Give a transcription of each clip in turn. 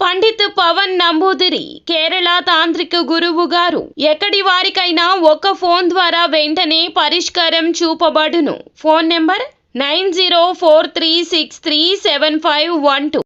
పండిత్ పవన్ నంబూదిరి కేరళ తాంత్రిక గురువు గారు. ఎక్కడి వారికైనా ఒక ఫోన్ ద్వారా వెంటనే పరిష్కారం చూపబడును. Phone number nine zero four three six three seven five one two.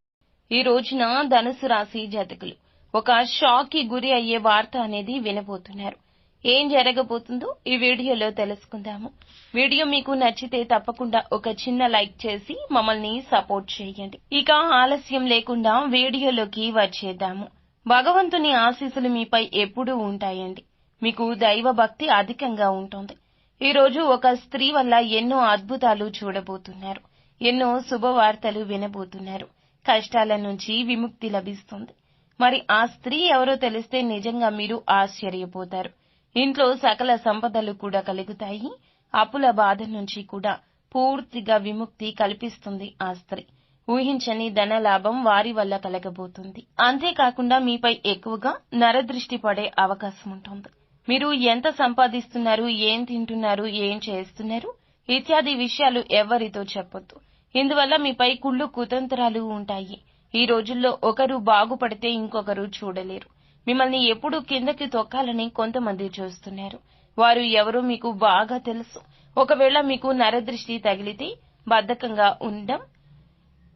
ఈ రోజున ధనుసు రాశి జాతకులు ఒక షాక్కి గురి అయ్యే వార్త అనేది వినబోతున్నారు. ఏం జరగబోతుందో ఈ వీడియోలో తెలుసుకుందాము. వీడియో మీకు నచ్చితే తప్పకుండా ఒక చిన్న లైక్ చేసి మమ్మల్ని సపోర్ట్ చేయండి. ఇక ఆలస్యం లేకుండా వీడియోలోకి వచ్చేద్దాము. భగవంతుని ఆశీస్సులు మీపై ఎప్పుడూ ఉంటాయండి. మీకు దైవ భక్తి అధికంగా ఉంటుంది. ఈ రోజు ఒక స్త్రీ వల్ల ఎన్నో అద్భుతాలు చూడబోతున్నారు. ఎన్నో శుభవార్తలు వినబోతున్నారు. కష్టాల నుంచి విముక్తి లభిస్తుంది. మరి ఆ స్త్రీ ఎవరో తెలిస్తే నిజంగా మీరు ఆశ్చర్యపోతారు. ఇంట్లో సకల సంపదలు కూడా కలుగుతాయి. అప్పుల బాధ నుంచి కూడా పూర్తిగా విముక్తి కల్పిస్తుంది ఆ స్త్రీ. ఊహించని ధన లాభం వారి వల్ల కలగబోతుంది. అంతేకాకుండా మీపై ఎక్కువగా నరదృష్టి పడే అవకాశం ఉంటుంది. మీరు ఎంత సంపాదిస్తున్నారు ఏం తింటున్నారు ఏం చేస్తున్నారు ఇత్యాది విషయాలు ఎవరితో చెప్పొద్దు. ఇందువల్ల మీపై కుళ్ళు కుతంత్రాలు ఉంటాయి. ఈ రోజుల్లో ఒకరు బాగుపడితే ఇంకొకరు చూడలేరు. మిమ్మల్ని ఎప్పుడు కిందకి తొక్కాలని కొంతమంది చూస్తున్నారు. వారు ఎవరో మీకు బాగా తెలుసు. ఒకవేళ మీకు నరదృష్టి తగిలితే బద్ధకంగా ఉండడం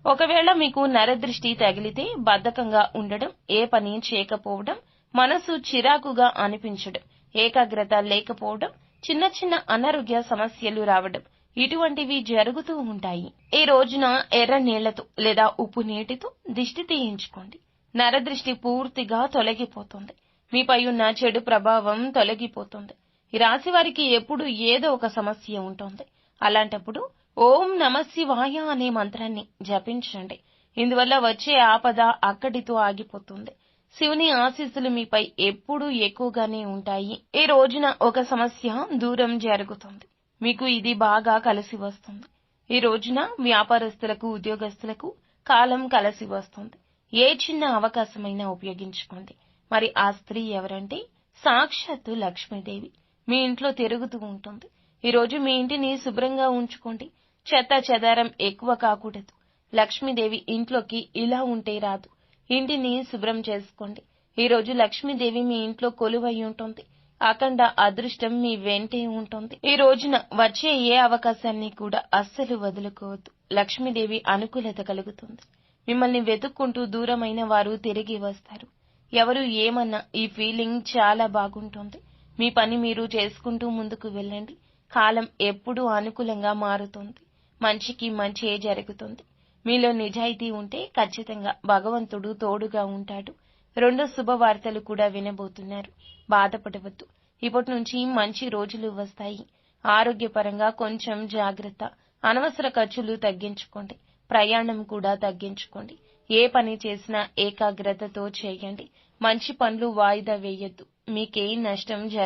ఒకవేళ మీకు నరదృష్టి తగిలితే బద్ధకంగా ఉండడం ఏ పని చేయకపోవడం మనసు చిరాకుగా అనిపించడం ఏకాగ్రత లేకపోవడం చిన్న చిన్న అనారోగ్య సమస్యలు రావడం ఇటువంటివి జరుగుతూ ఉంటాయి. ఈ రోజున ఎర్ర నీళ్ళతో లేదా ఉప్పు నీటితో దిష్టి తీయించుకోండి. నరదృష్టి పూర్తిగా తొలగిపోతుంది. మీపై ఉన్న చెడు ప్రభావం తొలగిపోతుంది. ఈ రాశి వారికి ఎప్పుడు ఏదో ఒక సమస్య ఉంటుంది. అలాంటప్పుడు ఓం నమ శివాయ అనే మంత్రాన్ని జపించండి. ఇందువల్ల వచ్చే ఆపద అక్కడితో ఆగిపోతుంది. శివుని ఆశీస్సులు మీపై ఎప్పుడూ ఎక్కువగానే ఉంటాయి. ఈ రోజున ఒక సమస్య దూరం జరుగుతుంది. మీకు ఇది బాగా కలిసి వస్తుంది. ఈ రోజున వ్యాపారస్తులకు ఉద్యోగస్తులకు కాలం కలిసి వస్తుంది. ఏ చిన్న అవకాశమైనా ఉపయోగించుకోండి. మరి ఆ స్త్రీ ఎవరంటే? సాక్షాత్తు లక్ష్మీదేవి. మీ ఇంట్లో తిరుగుతూ ఉంటుంది. ఈరోజు మీ ఇంటిని శుభ్రంగా ఉంచుకోండి. చెత్త చెదారం ఎక్కువ కాకూడదు. లక్ష్మీదేవి ఇంట్లోకి ఇలా ఉంటే రాదు. ఇంటిని శుభ్రం చేసుకోండి. ఈరోజు లక్ష్మీదేవి మీ ఇంట్లో కొలువై ఉంటుంది. అఖండ అదృష్టం మీ వెంటే ఉంటుంది. ఈ రోజున వచ్చే ఏ అవకాశాన్ని కూడా అస్సలు వదులుకోవద్దు. లక్ష్మీదేవి అనుకూలత కలుగుతుంది. మిమ్మల్ని వెతుక్కుంటూ దూరమైన వారు తిరిగి వస్తారు. ఎవరు ఏమన్నా ఈ ఫీలింగ్ చాలా బాగుంటుంది. మీ పని మీరు చేసుకుంటూ ముందుకు వెళ్ళండి. కాలం ఎప్పుడూ అనుకూలంగా మారుతుంది. మంచికి మంచే జరుగుతుంది. మీలో నిజాయితీ ఉంటే ఖచ్చితంగా భగవంతుడు తోడుగా ఉంటాడు. రెండు శుభవార్తలు కూడా వినబోతున్నారు. బాధపడవద్దు. ఇప్పటి నుంచి మంచి రోజులు వస్తాయి. ఆరోగ్యపరంగా కొంచెం జాగ్రత్త. అనవసర ఖర్చులు తగ్గించుకోండి. ప్రయాణం కూడా తగ్గించుకోండి. ఏ పని చేసినా ఏకాగ్రతతో చేయండి. మంచి పనులు వాయిదా వేయొద్దు. మీకేం నష్టం జరగదు